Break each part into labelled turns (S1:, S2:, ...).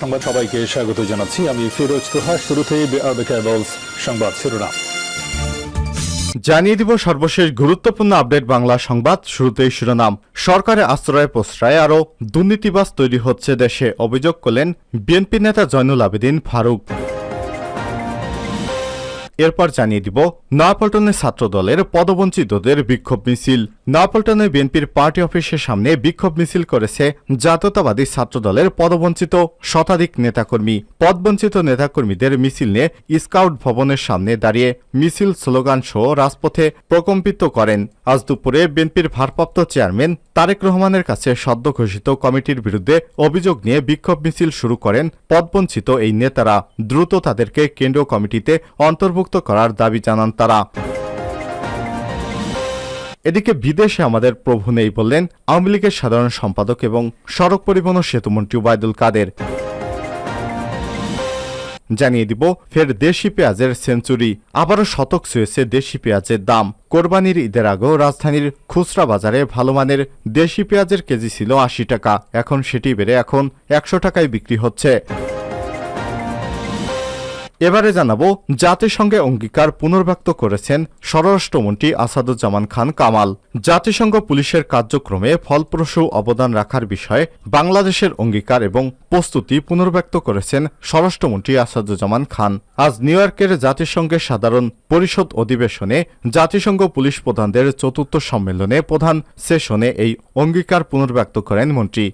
S1: সংবাদ সবাইকে স্বাগত জানাচ্ছি। আমি ফিরোজ তোহা শুরুতেই সংবাদ শিরোনাম।
S2: জানিয়ে দিব সর্বশেষ গুরুত্বপূর্ণ আপডেট বাংলা সংবাদ শুরুতেই শিরোনাম। সরকারে আশ্রয় প্রশ্রয় আরও দুর্নীতিবাস তৈরি হচ্ছে দেশে, অভিযোগ করলেন বিএনপি নেতা জয়নুল আবেদিন ফারুক। এরপর জানিয়ে দিব নয়াপল্টনে ছাত্রদলের পদবঞ্চিতদের বিক্ষোভ মিছিল। নয়াপল্টনে বিএনপির পার্টি অফিসের সামনে বিক্ষোভ মিছিল করেছে জাতীয়তাবাদী ছাত্রদলের পদবঞ্চিত শতাধিক নেতাকর্মী। পদবঞ্চিত নেতাকর্মীদের মিছিল নিয়ে স্কাউট ভবনের সামনে দাঁড়িয়ে মিছিল স্লোগান সহ রাজপথে প্রকম্পিত করেন। আজ দুপুরে বিএনপির ভারপ্রাপ্ত চেয়ারম্যান তারেক রহমানের কাছে সদ্য ঘোষিত কমিটির বিরুদ্ধে অভিযোগ নিয়ে বিক্ষোভ মিছিল শুরু করেন পদবঞ্চিত এই নেতারা। দ্রুত তাদেরকে কেন্দ্রীয় কমিটিতে অন্তর্ভুক্ত করার দাবি জানান তারা। এদিকে বিদেশে আমাদের প্রভু নেই বললেন আওয়ামী লীগের সাধারণ সম্পাদক এবং সড়ক পরিবহন সেতুমন্ত্রী ওবায়দুল কাদের। জানিয়ে দিব, ফের দেশি পেঁয়াজের সেঞ্চুরি। আবারও শতক ছুঁয়েছে দেশি পেঁয়াজের দাম। কোরবানির ঈদের আগেও রাজধানীর খুচরা বাজারে ভালো মানের দেশি পেঁয়াজের কেজি ছিল আশি টাকা। এখন সেটি বেড়ে এখন একশো টাকায় বিক্রি হচ্ছে। এবারে জানাব, জাতিসংঘে অঙ্গীকার পুনর্ব্যক্ত করেছেন স্বরাষ্ট্রমন্ত্রী আসাদুজ্জামান খান কামাল। জাতিসংঘ পুলিশের কার্যক্রমে ফলপ্রসূ অবদান রাখার বিষয়ে বাংলাদেশের অঙ্গীকার এবং প্রস্তুতি পুনর্ব্যক্ত করেছেন স্বরাষ্ট্রমন্ত্রী আসাদুজ্জামান খান। আজ নিউ ইয়র্কের জাতিসংঘের সাধারণ পরিষদ অধিবেশনে জাতিসংঘ পুলিশ প্রধানদের চতুর্থ সম্মেলনে প্রধান সেশনে এই অঙ্গীকার পুনর্ব্যক্ত করেন মন্ত্রী।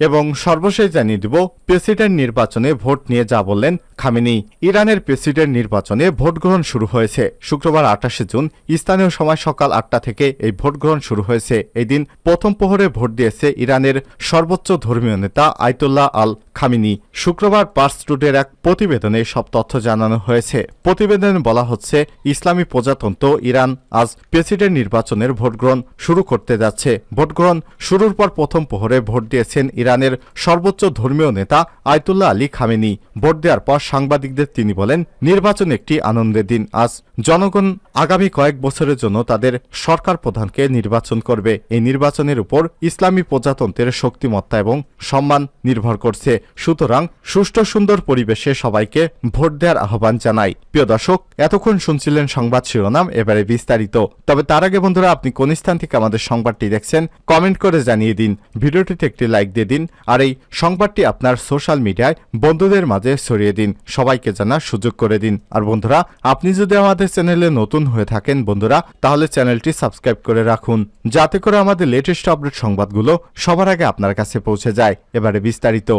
S2: এবং সর্বশেষ জানিয়ে দিব, প্রেসিডেন্ট নির্বাচনে ভোট নিয়ে যা বললেন খামেনি। ইরানের প্রেসিডেন্ট নির্বাচনে ভোট গ্রহণ শুরু হয়েছে। শুক্রবার আঠাশে জুন, স্থানীয় সময় সকাল আটটা থেকে এই ভোট গ্রহণ শুরু হয়েছে। এই দিন প্রথম প্রহরে ভোট দিয়েছে ইরানের সর্বোচ্চ ধর্মীয় নেতা আয়তুল্লাহ আল খামিনি। শুক্রবার পার্স টুডের এক প্রতিবেদনে সব তথ্য জানানো হয়েছে। প্রতিবেদনে বলা হচ্ছে, ইসলামী প্রজাতন্ত্র ইরান আজ প্রেসিডেন্ট নির্বাচনের ভোট গ্রহণ শুরু করতে যাচ্ছে। ভোট গ্রহণ শুরুর পর প্রথম প্রহরে ভোট দিয়েছেন ইরানের সর্বোচ্চ ধর্মীয় নেতা আয়তুল্লাহ আলী খামেনি ভোট দেওয়ার পর সাংবাদিকদের তিনি বলেন, নির্বাচন একটি আনন্দের দিন। আজ জনগণ আগামী কয়েক বছরের জন্য তাদের সরকার প্রধানকে নির্বাচন করবে। এই নির্বাচনের উপর ইসলামী প্রজাতন্ত্রের শক্তিমত্তা এবং সম্মান নির্ভর করছে। সুতরাং সুষ্ঠু সুন্দর পরিবেশে সবাইকে ভোট দেওয়ার আহ্বান জানাই। প্রিয় দর্শক, এতক্ষণ শুনছিলেন সংবাদ শিরোনাম, এবারে বিস্তারিত। তবে তার আগে বন্ধুরা, আপনি কোন স্থান থেকে আমাদের সংবাদটি দেখছেন, কমেন্ট করে জানিয়ে দিন। ভিডিওটিতে একটি লাইক দিয়ে দিন। আর এই সংবাদটি আপনার সোশ্যাল মিডিয়ায় বন্ধুদের মাঝে ছড়িয়ে দিন। সবাইকে জানার সুযোগ করে দিন। আর বন্ধুরা, আপনি যদি আমাদের চ্যানেলে নতুন হয়ে থাকেন বন্ধুরা, তাহলে চ্যানেলটি সাবস্ক্রাইব করে রাখুন। যাতে করে আমাদের লেটেস্ট আপডেট সংবাদগুলো সবার আগে আপনার কাছে পৌঁছে যায়। এবারে বিস্তারিত।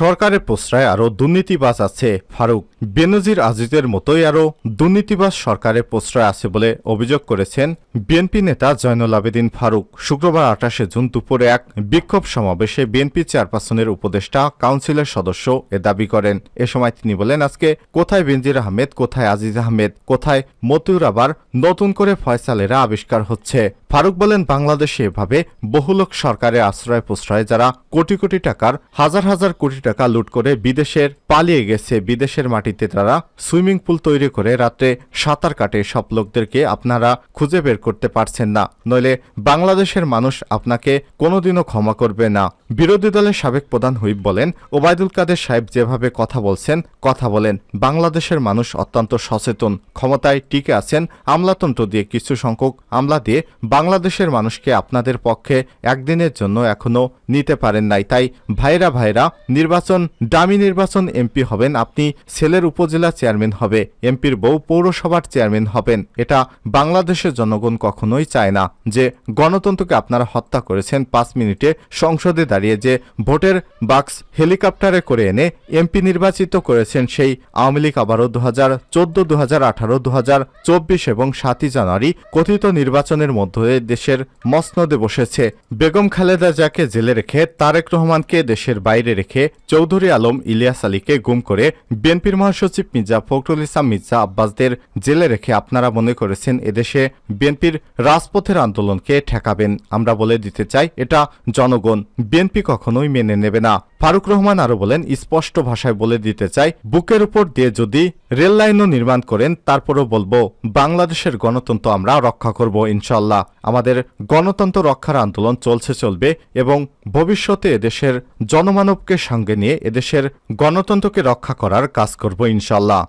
S2: সরকারের প্রশ্রয় আরও দুর্নীতিবাজ আছে ফারুক। বেনজির আজিজের মতোই আরও দুর্নীতিবাজ সরকারের প্রশ্রয় আছে বলে অভিযোগ করেছেন বিএনপি নেতা জয়নুল আবেদিন ফারুক। শুক্রবার আঠাশে জুন দুপুরে এক বিক্ষোভ সমাবেশে বিএনপি চেয়ারপারসনের উপদেষ্টা, কাউন্সিলের সদস্য এ দাবি করেন। এ সময় তিনি বলেন, আজকে কোথায় বেনজির আহমেদ, কোথায় আজিজ আহমেদ, কোথায় মতিউর আবার নতুন করে ফয়সালেরা আবিষ্কার হচ্ছে। ফারুক বলেন, বাংলাদেশে এভাবে বহু লোক সরকারের আশ্রয় প্রশ্রয় যারা কোটি কোটি টাকার, হাজার হাজার কোটি টাকা লুট করে বিদেশের, পালিয়ে গেছে, বিদেশের তারা সুইমিং পুল তৈরি করে রাত্রে সাঁতার কাটে সব লোকদেরকে আপনারা খুঁজে বের করতে পারছেন না। নইলে বাংলাদেশের মানুষ আপনাকে কোনোদিনও ক্ষমা করবে না। বিরোধী দলের সাবেক প্রধান হুইপ বলেন, ওবায়দুল কাদের সাহেব যেভাবে কথা বলছেন, কথা বলেন, বাংলাদেশের মানুষ অত্যন্ত সচেতন, ক্ষমতায় টিকে আছেন, আমলাতন্ত্র দিয়ে কিছু সংখ্যক আমলা দিয়ে বাংলাদেশের মানুষকে আপনাদের পক্ষে একদিনের জন্য এখনও নিতে পারেন নাই। তাই ভাইরা ভাইরা, নির্বাচন ডামি নির্বাচন এমপি হবেন আপনি, ছেলের উপজেলা চেয়ারম্যান হবে। এমপির বউ পৌরসভার চেয়ারম্যান হবেন। এটা বাংলাদেশের জনগণ কখনোই চায় না যে গণতন্ত্রকে আপনারা হত্যা করেছেন পাঁচ মিনিটে সংসদে দাঁড়িয়ে যে ভোটের বাক্স হেলিকপ্টারে করে এনে এমপি নির্বাচিত করেছেন সেই আওয়ামী লীগ আবারও দু হাজার চোদ্দ দু হাজার আঠারো দু হাজার চব্বিশ এবং সাতই জানুয়ারি কথিত নির্বাচনের মধ্যে দেশের মসনদে বসেছে। বেগম খালেদা জিয়াকে জেলে রেখে তারেক রহমানকে দেশের বাইরে রেখে চৌধুরী আলম ইলিয়াস আলীকে গুম করে বিএনপির মহাসচিব মির্জা ফখরুল ইসলাম মির্জা আব্বাসদের জেলে রেখে আপনারা মনে করেছেন এদেশে বিএনপির রাজপথের আন্দোলনকে ঠেকাবেন। আমরা বলে দিতে চাই, এটা জনগণ বিএনপি কখনোই মেনে নেবে না। ফারুক রহমান আরও বলেন, স্পষ্ট ভাষায় বলে দিতে চাই, বুকের উপর দিয়ে যদি রেল লাইনও নির্মাণ করেন, তারপরও বলব, বাংলাদেশের গণতন্ত্র আমরা রক্ষা করব ইনশাল্লাহ আমাদের গণতন্ত্র রক্ষার আন্দোলন চলছে, চলবে এবং ভবিষ্যতে এদেশের জনমানবকে সঙ্গে নিয়ে এদেশের গণতন্ত্রকে রক্ষা করার কাজ করব ইনশাল্লাহ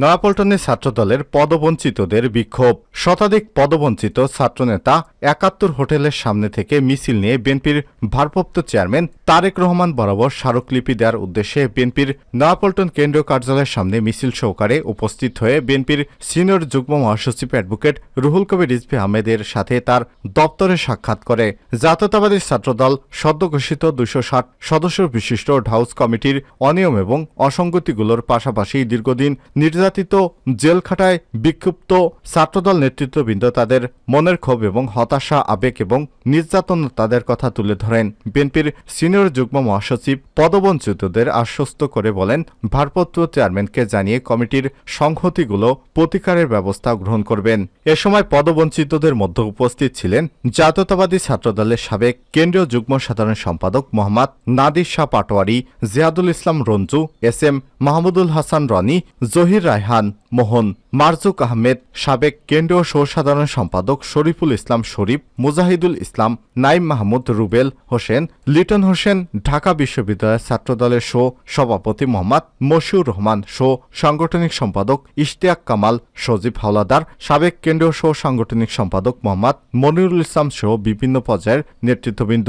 S2: নয়াপল্টনে ছাত্রদলের পদবঞ্চিতদের বিক্ষোভ। শতাধিক পদবঞ্চিত ছাত্রনেতা একাত্তর হোটেলের সামনে থেকে মিছিল নিয়ে বিএনপির ভারপ্রাপ্ত চেয়ারম্যান তারেক রহমান বরাবর স্মারকলিপি দেওয়ার উদ্দেশ্যে বিএনপির নয়াপল্টন কেন্দ্রীয় কার্যালয়ের সামনে মিছিল সহকারে উপস্থিত হয়ে বিএনপির সিনিয়র যুগ্ম মহাসচিব অ্যাডভোকেট রুহুল কবির রিজভি আহমেদের সাথে তার দপ্তরে সাক্ষাৎ করে। জাতীয়তাবাদী ছাত্রদল সদ্য ঘোষিত দুশো ষাট সদস্য বিশিষ্ট ঢাউস কমিটির অনিয়ম এবং অসঙ্গতিগুলোর পাশাপাশি দীর্ঘদিন নির্যাতিত জেলখাটায় বিক্ষুব্ধ ছাত্রদল নেতৃত্ববৃন্দ তাদের মনের ক্ষোভ এবং হতাশা, আবেগ এবং নির্যাতন তাদের কথা তুলে ধরেন। বিএনপির সিনিয়র যুগ্ম মহাসচিব পদবঞ্চিতদের আশ্বস্ত করে বলেন, ভারপ্রাপ্ত চেয়ারম্যানকে জানিয়ে কমিটির সংহতিগুলো প্রতিকারের ব্যবস্থা গ্রহণ করবেন। এ সময় পদবঞ্চিতদের মধ্যে উপস্থিত ছিলেন জাতীয়তাবাদী ছাত্রদলের সাবেক কেন্দ্রীয় যুগ্ম সাধারণ সম্পাদক মোহাম্মদ নাদির শাহ পাটোয়ারি, জিয়াদুল ইসলাম রঞ্জু, এস এম মাহমুদুল হাসান রনি, জহির রায়হান, মোহন মারজুক আহমেদ, সাবেক কেন্দ্রীয় সহসাধারণ সম্পাদক শরীফুল ইসলাম শরীফ, মুজাহিদুল ইসলাম, নাইম মাহমুদ, রুবেল হোসেন, লিটন হোসেন, ঢাকা বিশ্ববিদ্যালয়ের ছাত্রদলের শো, সভাপতি মোহাম্মদ মশিউর রহমান শো, সাংগঠনিক সম্পাদক ইশতিয়াক কামাল, সজীব হাওলাদার, সাবেক কেন্দ্রীয় শো, সাংগঠনিক সম্পাদক মোহাম্মদ মনিরুল ইসলাম সহ বিভিন্ন পর্যায়ের নেতৃত্ববৃন্দ।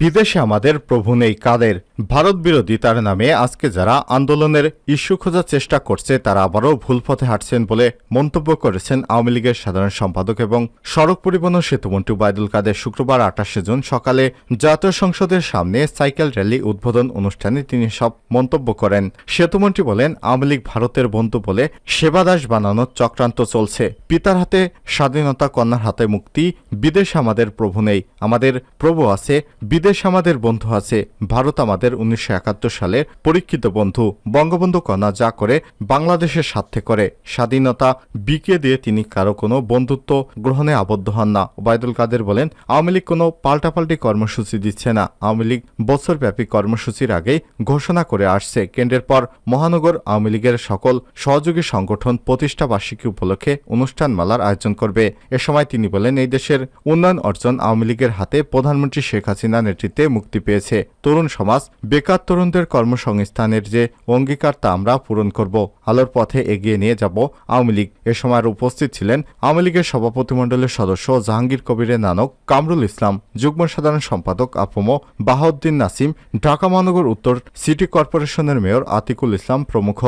S2: বিদেশে আমাদের প্রভু নেই কাদের? ভারত বিরোধী তার নামে আজকে যারা আন্দোলনের ইস্যু খোঁজার চেষ্টা করছে, তারা আবারও ভুল পথে হাঁটছেন বলে মন্তব্য করেছেন আওয়ামী লীগের সাধারণ সম্পাদক এবং সড়ক পরিবহন সেতুমন্ত্রী ওবায়দুল কাদের শুক্রবার আঠাশে জুন সকালে জাতীয় সংসদের সামনে সাইকেল র্যালি উদ্বোধন অনুষ্ঠানে তিনি সব মন্তব্য করেন। সেতুমন্ত্রী বলেন, আওয়ামী লীগ ভারতের বন্ধু বলে সেবাদাস বানানোর চক্রান্ত চলছে। পিতার হাতে স্বাধীনতা, কন্যার হাতে মুক্তি, বিদেশ আমাদের প্রভু নেই। আমাদের প্রভু আছে, বিদেশ আমাদের বন্ধু আছে। ভারত আমাদের উনিশশো একাত্তর সালের পরীক্ষিত বন্ধু বঙ্গবন্ধু কন্যা যা করে বাংলাদেশের স্বার্থে করে, স্বাধীনতা বিকিয়ে দিয়ে তিনি কারও কোনো বন্ধুত্ব গ্রহণে আবদ্ধ হন না। ওবায়দুল কাদের বলেন, আওয়ামী লীগ কোনো পাল্টাপাল্টি কর্মসূচি দিচ্ছে না। আওয়ামী লীগ বছরব্যাপী কর্মসূচির আগেই ঘোষণা করে আসছে। কেন্দ্রের পর মহানগর আওয়ামী লীগের সকল সহযোগী সংগঠন প্রতিষ্ঠা বার্ষিকী উপলক্ষে অনুষ্ঠানমালার আয়োজন করবে। এ সময় তিনি বলেন, এই দেশের উন্নয়ন অর্জন আওয়ামী লীগের হাতে প্রধানমন্ত্রী শেখ হাসিনা নেতৃত্বে মুক্তি পেয়েছে। তরুণ সমাজ বেকার তরুণদের কর্মসংস্থানের যে অঙ্গীকার তা আমরা পূরণ করব। আলোর পথে এগিয়ে নিয়ে যাব আওয়ামী লীগ। এ সময় উপস্থিত ছিলেন আওয়ামী লীগের সভাপতিমণ্ডলের সদস্য জাহাঙ্গীর কবিরের নানক, কামরুল ইসলাম, যুগ্ম সাধারণ সম্পাদক আফমো, বাহাউদ্দিন নাসিম, ঢাকা মহানগর উত্তর সিটি কর্পোরেশনের মেয়র আতিকুল ইসলাম প্রমুখ।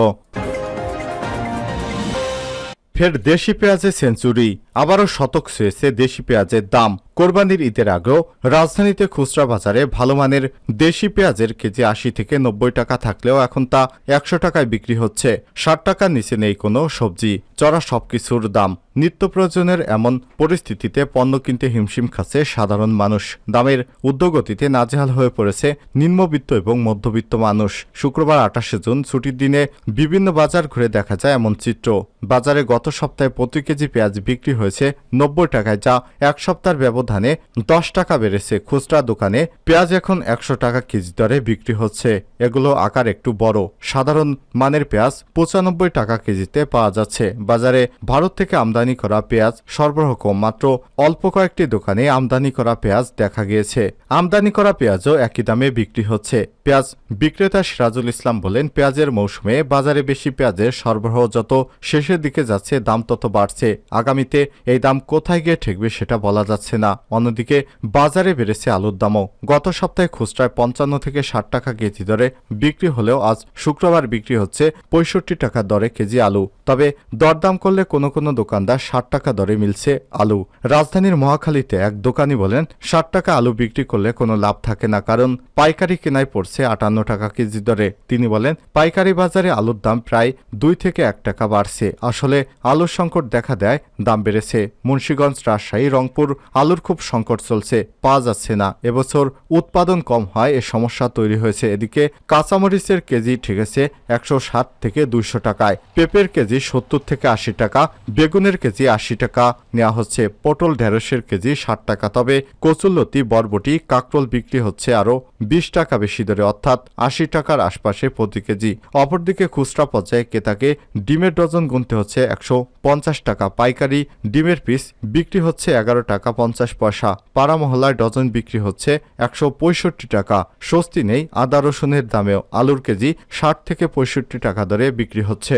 S2: ফের দেশি পেঁয়াজে সেঞ্চুরি। আবারও শতক ছুঁয়েছে দেশি পেঁয়াজের দাম কোরবানির ঈদের আগেও রাজধানীতে খুচরা বাজারে ভালো মানের দেশি পেঁয়াজের কেজি আশি থেকে নব্বই টাকা থাকলেও এখন তা একশো টাকায় বিক্রি হচ্ছে। ষাট টাকার নিচে নেই কোনো সবজি, চড়া সবকিছুর দাম। নিত্য প্রয়োজনের এমন পরিস্থিতিতে পণ্য কিনতে হিমশিম খাচ্ছে সাধারণ মানুষ। দামের উদ্যোগতিতে নাজেহাল হয়ে পড়েছে নিম্নবিত্ত এবং মধ্যবিত্ত মানুষ। শুক্রবার আঠাশে জুন ছুটির দিনে বিভিন্ন বাজার ঘুরে দেখা যায় এমন চিত্র। বাজারে গত সপ্তাহে প্রতি কেজি পেঁয়াজ বিক্রি হয়েছে নব্বই টাকায়, যা এক সপ্তাহের ব্যবধানে দশ টাকা বেড়েছে। খুচরা দোকানে পেঁয়াজ এখন একশো টাকা কেজি দরে বিক্রি হচ্ছে। এগুলো আকার একটু বড়। সাধারণ মানের পেঁয়াজ পঁচানব্বই টাকা কেজিতে পাওয়া যাচ্ছে। বাজারে ভারত থেকে আমদানি করা পেঁয়াজ সরবরাহ কম, মাত্র অল্প কয়েকটি দোকানে আমদানি করা পেঁয়াজ দেখা গিয়েছে। আমদানি করা পেঁয়াজও একই দামে বিক্রি হচ্ছে। পেঁয়াজ বিক্রেতা সিরাজুল ইসলাম বলেন, পেঁয়াজের মৌসুমে বাজারে বেশি পেঁয়াজের সরবরাহ যত শেষের দিকে যাচ্ছে, দাম তত বাড়ছে। আগামীতে এই দাম কোথায় গিয়ে ঠেকবে সেটা বলা যাচ্ছে না। অন্যদিকে বাজারে বেড়েছে আলুর দামও। গত সপ্তাহে খুচরায় পঞ্চান্ন থেকে ষাট টাকা কেজি দরে বিক্রি হলেও আজ শুক্রবার বিক্রি হচ্ছে পঁয়ষট্টি টাকা দরে কেজি আলু। তবে দরদাম করলে কোনো কোনো দোকানদার ষাট টাকা দরে মিলছে আলু। রাজধানীর মহাখালীতে এক দোকানি বলেন, ষাট টাকা আলু বিক্রি করলে কোনো লাভ থাকে না কারণ পাইকারি কেনায় পড়ছে আটান্ন টাকা কেজি দরে। তিনি বলেন, পাইকারি বাজারে আলুর দাম প্রায় দুই থেকে এক টাকা বাড়ছে। আসলে আলুর সংকট দেখা দেয়, দাম বেড়েছে গেছে মুন্সীগঞ্জ, রাজশাহী, রংপুর, আলুর খুব সংকট চলছে। পাওয়া যাচ্ছে না। এবছর উৎপাদন কম হয়, এ সমস্যা তৈরি হয়েছে। এদিকে কাঁচামরিচের কেজি ঠেকেছে একশো ষাট থেকে দুইশো টাকায়। পেঁপের কেজি সত্তর থেকে আশি টাকা, বেগুনের কেজি আশি টাকা। নেওয়া হচ্ছে পটল, ঢেঁড়সের কেজি ষাট টাকা। তবে কচুল্লতি বরবটি, কাকরোল বিক্রি হচ্ছে আরও বিশ টাকা বেশি দরে, অর্থাৎ আশি টাকার আশপাশে প্রতি কেজি। অপরদিকে খুচরা পর্যায়ে ক্রেতাকে ডিমের ডজন গুনতে হচ্ছে একশো পঞ্চাশ টাকা। পাইকারি ডিমের পিস বিক্রি হচ্ছে এগারো টাকা পঞ্চাশ পয়সা। পাড়া মহল্লায় ডজন বিক্রি হচ্ছে একশো পঁয়ষট্টি টাকা। স্বস্তি নেই আদা রসুনের দামেও। আলুর কেজি ষাট থেকে পঁয়ষট্টি টাকা দরে বিক্রি হচ্ছে।